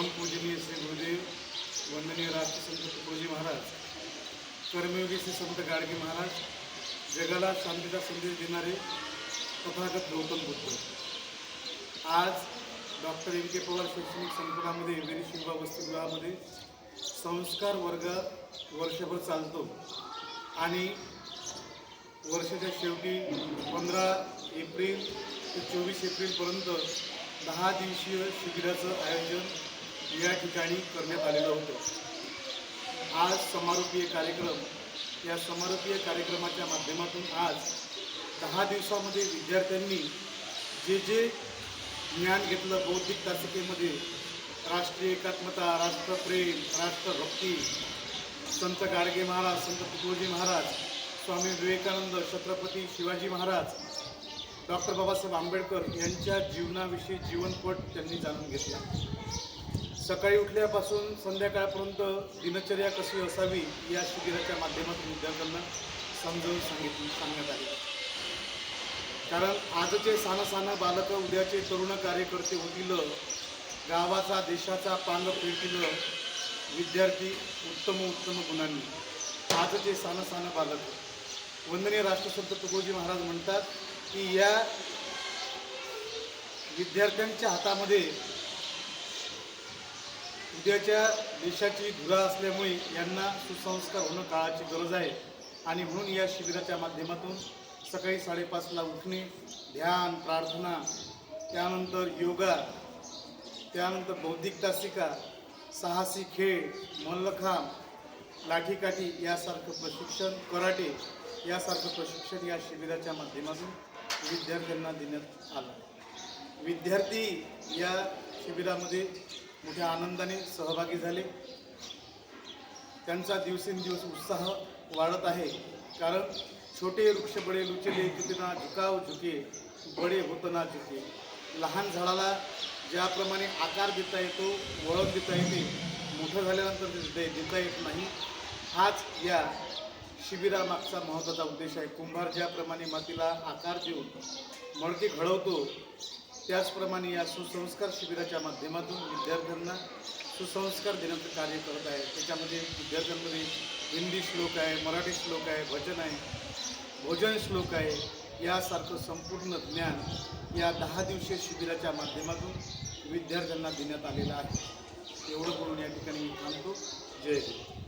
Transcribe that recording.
परमपूजनीय श्री गुरुदेव वंदनीय राष्ट्रसंत तुकोजी महाराज कर्मयोगी श्री संत गाडगे महाराज जगाला शांतीचा संदेश देणारे तथागत गौतम बुद्ध. आज डॉक्टर एम के पवार शैक्षणिक संकुलामध्ये वेरी शिवबा वसतिगृहामध्ये संस्कार वर्ग वर्षभर चालतो. आणि वर्षाच्या शेवटी पंधरा एप्रिल ते चोवीस एप्रिलपर्यंत दहा दिवसीय शिबिराचं आयोजन या ठिकाणी करण्यात आलेलं होतं. आज समारोपीय कार्यक्रम या समारोपीय कार्यक्रमाच्या माध्यमातून आज दहा दिवसामध्ये विद्यार्थ्यांनी जे जे ज्ञान घेतलं बौद्धिक तासिकेमध्ये राष्ट्रीय एकात्मता राष्ट्रप्रेम राष्ट्रभक्ती संत गाडगे महाराज संत तुकडोजी महाराज स्वामी विवेकानंद छत्रपती शिवाजी महाराज डॉक्टर बाबासाहेब आंबेडकर यांच्या जीवनाविषयी जीवनपट त्यांनी जाणून घेतला. सकाळी उठल्यापासून संध्याकाळपर्यंत दिनचर्या कशी असावी या शिबिराच्या माध्यमातून विद्यार्थ्यांना समजावून सांगितलं सांगण्यात आले. कारण आजचे सानसानं बालकं उद्याचे तरुण कार्यकर्ते होतील गावाचा देशाचा पांग फिरतील विद्यार्थी उत्तम उत्तम गुणांनी. आजचे सानसानं सानं बालक. वंदनीय राष्ट्रसंत तुकोजी महाराज म्हणतात की या विद्यार्थ्यांच्या हातामध्ये उद्याच्या देशाची धुरा असल्यामुळे यांना सुसंस्कार होणं काळाची गरज आहे. आणि म्हणून या शिबिराच्या माध्यमातून सकाळी साडेपाचला उठणे ध्यान प्रार्थना त्यानंतर योगा त्यानंतर बौद्धिक तासिका साहसी खेळ मल्लखांब लाठीकाठी यासारखं प्रशिक्षण कराटे यासारखं प्रशिक्षण या शिबिराच्या माध्यमातून विद्यार्थ्यांना देण्यात आलं. विद्यार्थी या शिबिरामध्ये मोठ्या आनंदाने सहभागी झाले. त्यांचा दिवसेंदिवस उत्साह वाढत आहे. कारण छोटे वृक्ष बडे लुचले कितना झुकाव झुके बडे होतना झुके. लहान झाडाला ज्याप्रमाणे आकार देता येतो ओळख देता येते मोठं झाल्यानंतर ते देता देता येत नाही. हाच या शिबिरामागचा महत्त्वाचा उद्देश आहे. कुंभार ज्याप्रमाणे मातीला आकार देऊन मडके घडवतो त्याचप्रमाणे या सुसंस्कार शिबिराच्या माध्यमातून विद्यार्थ्यांना सुसंस्कार देण्याचं कार्य करत आहे. त्याच्यामध्ये विद्यार्थ्यांमध्ये हिंदी श्लोक आहे मराठी श्लोक आहे भजन आहे भोजन श्लोक आहे यासारखं संपूर्ण ज्ञान या दहा दिवसीय शिबिराच्या माध्यमातून विद्यार्थ्यांना देण्यात आलेलं आहे. एवढं बोलून या ठिकाणी मी थांबतो. जय हिंद.